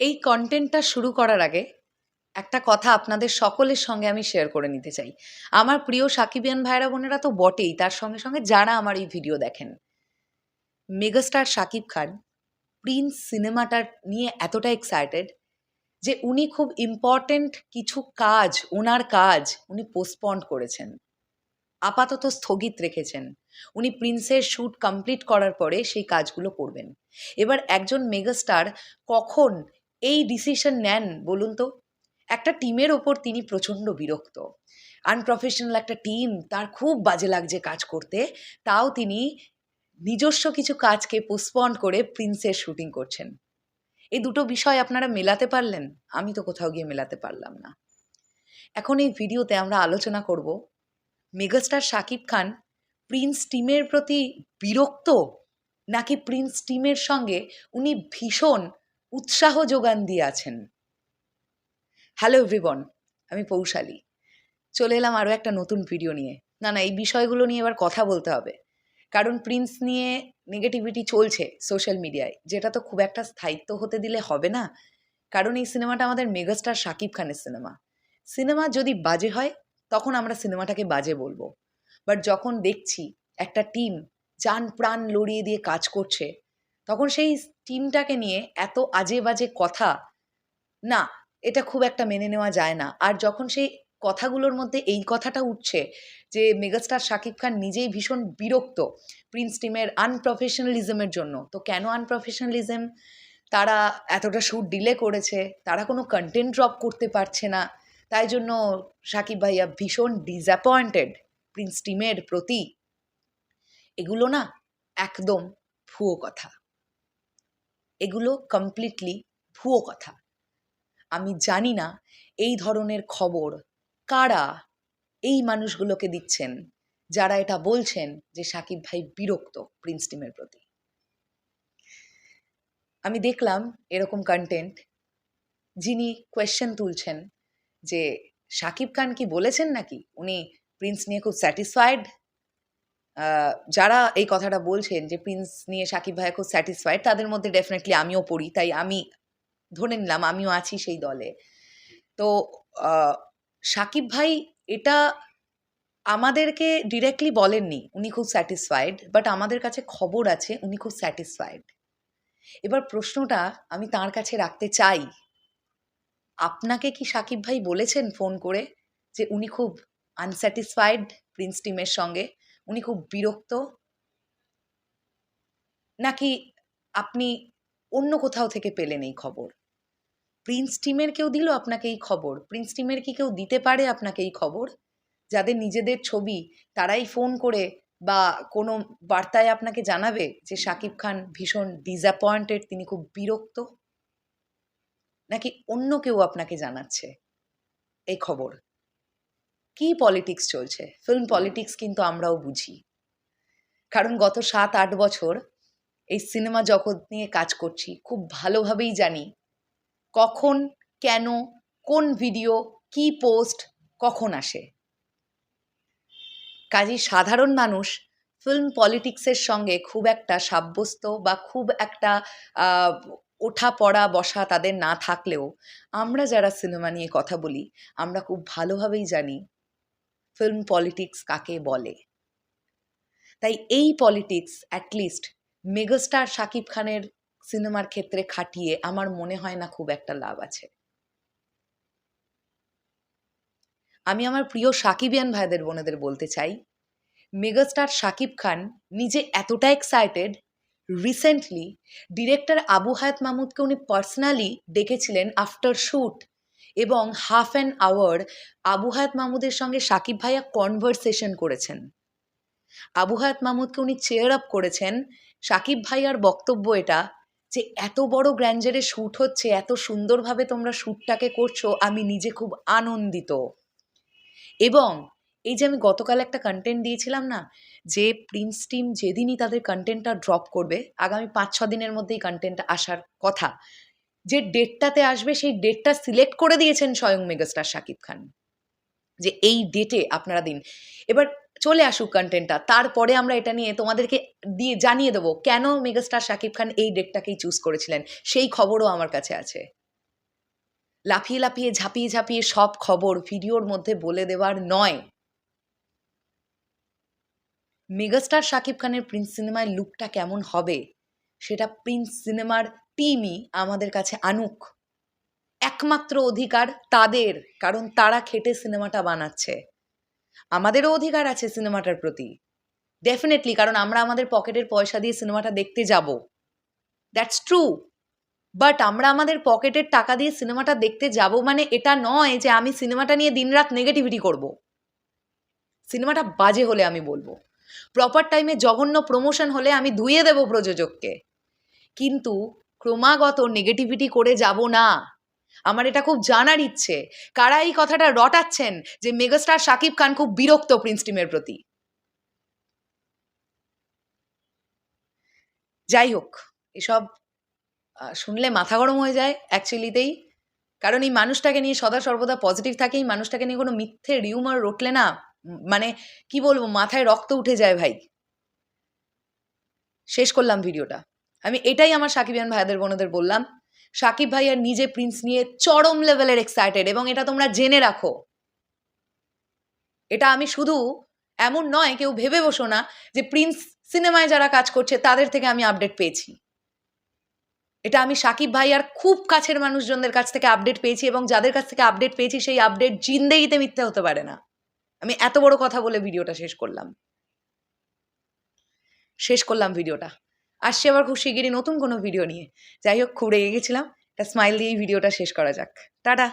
এই কন্টেন্টটা শুরু করার আগে একটা কথা আপনাদের সকলের সঙ্গে আমি শেয়ার করে নিতে চাই। আমার প্রিয় সাকিবিয়ান ভাইরা বোনেরা তো বটেই, তার সঙ্গে সঙ্গে যারা আমার এই ভিডিও দেখেন। মেগাস্টার শাকিব খান, প্রিন্স সিনেমাটার নিয়ে এতটা এক্সাইটেড যে উনি খুব ইম্পর্ট্যান্ট কিছু কাজ ওনার কাজ উনি পোস্টপন্ড করেছেন। আপাতত স্থগিত রেখেছেন। উনি প্রিন্সের শ্যুট কমপ্লিট করার পরে সেই কাজগুলো করবেন। এবার একজন মেগাস্টার কখন এই ডিসিশন নেন, বলুন তো। একটা টিমের ওপর তিনি প্রচণ্ড বিরক্ত। আনপ্রফেশনাল একটা টিম তার খুব বাজে লাগছে কাজ করতে। তাও তিনি নিজস্ব কিছু কাজকে পোস্টপন্ড করে প্রিন্সের শুটিং করছেন। এই দুটো বিষয় আপনারা মেলাতে পারলেন, আমি তো কোথাও গিয়ে মেলাতে পারলাম না। এখন এই ভিডিওতে আমরা আলোচনা করব মেগাস্টার শাকিব খান প্রিন্স টিমের প্রতি বিরক্ত, নাকি প্রিন্স টিমের সঙ্গে উনি ভীষণ উৎসাহ যোগান দিয়ে আছেন হ্যালো এভরিবন আমি পৌশালী। চলে এলাম আরও একটা নতুন ভিডিও নিয়ে। না না, এই বিষয়গুলো নিয়ে এবার কথা বলতে হবে। কারণ প্রিন্স নিয়ে নেগেটিভিটি চলছে সোশ্যাল মিডিয়ায় যেটা তো খুব একটা স্থায়িত্ব হতে দিলে হবে না। কারণ এই সিনেমাটা আমাদের মেগাস্টার শাকিব খানের সিনেমা সিনেমা যদি বাজে হয়, তখন আমরা সিনেমাটাকে বাজে বলব। বাট যখন দেখছি একটা টিম যান প্রাণ লড়িয়ে দিয়ে কাজ করছে, তখন সেই টিমটাকে নিয়ে এত আজে বাজে কথা, না, এটা খুব একটা মেনে নেওয়া যায় না। আর যখন সেই কথাগুলোর মধ্যে এই কথাটা উঠছে যে মেগাস্টার শাকিব খান নিজেই ভীষণ বিরক্ত প্রিন্স টিমের আনপ্রফেশনালিজমের জন্য, তো কেন আনপ্রফেশনালিজম তারা এতটা শ্যুট ডিলে করেছে, তারা কোনো কন্টেন্ট ড্রপ করতে পারছে না, তাই জন্য সাকিব ভাইয়া ভীষণ ডিসঅ্যাপয়েন্টেড প্রিন্স টিমের প্রতি। এগুলো না একদম ভুয়ো কথা। এগুলো কমপ্লিটলি ভুয়ো কথা। আমি জানি না এই ধরনের খবর কারা এই মানুষগুলোকে দিচ্ছেন, যারা এটা বলছেন যে সাকিব ভাই বিরক্ত প্রিন্স টিমের প্রতি। আমি দেখলাম এরকম কন্টেন্ট যিনি কোয়েশ্চেন তুলছেন যে সাকিব খান কি বলেছেন নাকি? উনি প্রিন্স নিয়ে খুব স্যাটিসফাইড যারা এই কথাটা বলছেন যে প্রিন্স নিয়ে সাকিব ভাই খুব স্যাটিসফাইড তাদের মধ্যে ডেফিনেটলি আমিও পড়ি, তাই আমি ধরে নিলাম আমিও আছি সেই দলে। তো সাকিব ভাই এটা আমাদেরকে ডিরেক্টলি বলেননি, উনি খুব স্যাটিসফাইড বাট আমাদের কাছে খবর আছে উনি খুব স্যাটিসফাইড এবার প্রশ্নটা আমি তার কাছে রাখতে চাই, আপনাকে কি সাকিব ভাই বলেছেন ফোন করে যে উনি খুব আনস্যাটিসফাইড প্রিন্স টিমের সঙ্গে? উনি খুব বিরক্ত। নাকি আপনি অন্য কোথাও থেকে পেলেন এই খবর? প্রিন্স টিমের কেউ দিল আপনাকে এই খবর? প্রিন্স টিমের কি কেউ দিতে পারে আপনাকে এই খবর? যাদের নিজেদের ছবি তারাই ফোন করে বা কোনো বার্তায় আপনাকে জানাবে যে শাকিব খান ভীষণ ডিসঅ্যাপয়েন্টেড তিনি খুব বিরক্ত? নাকি অন্য কেউ আপনাকে জানাচ্ছে এই খবর? কি পলিটিক্স চলছে? ফিল্ম পলিটিক্স কিন্তু আমরাও বুঝি। কারণ গত সাত, আট বছর এই সিনেমা জগৎ নিয়ে কাজ করছি, খুব ভালোভাবেই জানি কখন, কেন, কোন ভিডিও কি পোস্ট কখন আসে। কাজী সাধারণ মানুষ ফিল্ম পলিটিক্সের সঙ্গে খুব একটা সাব্যস্ত বা খুব একটা ওঠা পড়া বসা তাদের না থাকলেও আমরা যারা সিনেমা নিয়ে কথা বলি, আমরা খুব ভালোভাবেই জানি ফিল্ম পলিটিক্স কাকে বলে? তাই এই পলিটিক্স অ্যাটলিস্ট মেগাস্টার শাকিব খানের সিনেমার ক্ষেত্রে খাটিয়ে আমার মনে হয় না খুব একটা লাভ আছে। আমি আমার প্রিয় সাকিবিয়ান ভাইদের বোনেদের বলতে চাই মেগাস্টার শাকিব খান নিজে এতটা এক্সাইটেড রিসেন্টলি ডিরেক্টর আবু হায়াত মাহমুদকে উনি পার্সোনালি ডেকেছিলেন আফটার শ্যুট এবং half an hour Abu Hayat মাহমুদের সঙ্গে সাকিব ভাইয়া কনভারসেশন করেছেন। আবু হায়াত মাহমুদকে উনি চেয়ার আপ করেছেন। সাকিব ভাইয়ার বক্তব্য এটা যে, এত বড় গ্র্যান্ডারে শ্যুট হচ্ছে, এত সুন্দরভাবে তোমরা শ্যুটটাকে করছ, আমি নিজে খুব আনন্দিত। এবং এই যে আমি গতকাল একটা কন্টেন্ট দিয়েছিলাম না, যে প্রিন্স টিম যেদিনই তাদের কন্টেন্টটা ড্রপ করবে, আগামী পাঁচ ছ দিনের মধ্যেই কন্টেন্টটা আসার কথা যে ডেটটাতে আসবে, সেই ডেটটা সিলেক্ট করে দিয়েছেন স্বয়ং মেগাস্টার শাকিব খান। যে এই ডেটে আপনারা দিন। এবার চলে আসুক কন্টেন্টটা তারপরে আমরা এটা নিয়ে তোমাদেরকে দিয়ে, জানিয়ে দেবো কেন মেগাস্টার শাকিব খান এই ডেটটাকেই চুজ করেছিলেন। সেই খবরও আমার কাছে আছে। লাফিয়ে লাফিয়ে, ঝাঁপিয়ে ঝাঁপিয়ে সব খবর ভিডিওর মধ্যে বলে দেওয়ার নয়। মেগাস্টার শাকিব খানের প্রিন্স সিনেমায় লুকটা কেমন হবে? সেটা প্রিন্স সিনেমার টিমই আমাদের কাছে আনুক। একমাত্র অধিকার তাদের, কারণ তারা খেটে সিনেমাটা বানাচ্ছে। আমাদেরও অধিকার আছে সিনেমাটার প্রতি। ডেফিনেটলি কারণ আমরা আমাদের পকেটের পয়সা দিয়ে সিনেমাটা দেখতে যাব। দ্যাটস ট্রু বাট আমরা আমাদের পকেটের টাকা দিয়ে সিনেমাটা দেখতে যাব মানে এটা নয় যে আমি সিনেমাটা নিয়ে দিনরাত নেগেটিভিটি করব। সিনেমাটা বাজে হলে আমি বলব। প্রপার টাইমে জঘন্য প্রমোশন হলে আমি ধুয়ে দেব প্রযোজককে। কিন্তু ক্রমাগত নেগেটিভিটি করে যাব না। আমার এটা খুব জানার ইচ্ছে। কারা এই কথাটা রটাচ্ছেন যে মেগাস্টার শাকিব খান খুব বিরক্ত প্রিন্স টিমের প্রতি? যাই হোক, এসব শুনলে মাথা গরম হয়ে যায় অ্যাকচুয়ালিতেই কারণ এই মানুষটাকে নিয়ে সদা সর্বদা পজিটিভ থাকে এই মানুষটাকে নিয়ে কোনো মিথ্যে রিউমার রটলে না মানে কি বলব, মাথায় রক্ত উঠে যায় ভাই। শেষ করলাম ভিডিওটা আমি এটাই আমার সাকিবিয়ান ভাইদের বোনদের বললাম। সাকিব ভাইয়ার নিজে প্রিন্স নিয়ে চরম লেভেলের এক্সাইটেড এবং এটা তোমরা জেনে রাখো। এটা আমি শুধু এমন নয়, কেউ ভেবে বসো না যে প্রিন্স সিনেমায় যারা কাজ করছে, তাদের থেকে আমি আপডেট পেয়েছি। এটা আমি সাকিব ভাই আর খুব কাছের মানুষজনদের কাছ থেকে আপডেট পেয়েছি এবং যাদের কাছ থেকে আপডেট পেয়েছি, সেই আপডেট জিন্দেগিতে মিথ্যে হতে পারে না। আমি এত বড় কথা বলে ভিডিওটা শেষ করলাম। শেষ করলাম ভিডিওটা। আসছি আবার খুব শিগগিরই নতুন কোনো ভিডিও নিয়ে। যাই হোক, খুব রেগে গেছিলাম। একটা স্মাইল দিয়েই ভিডিওটা শেষ করা যাক। টাটা!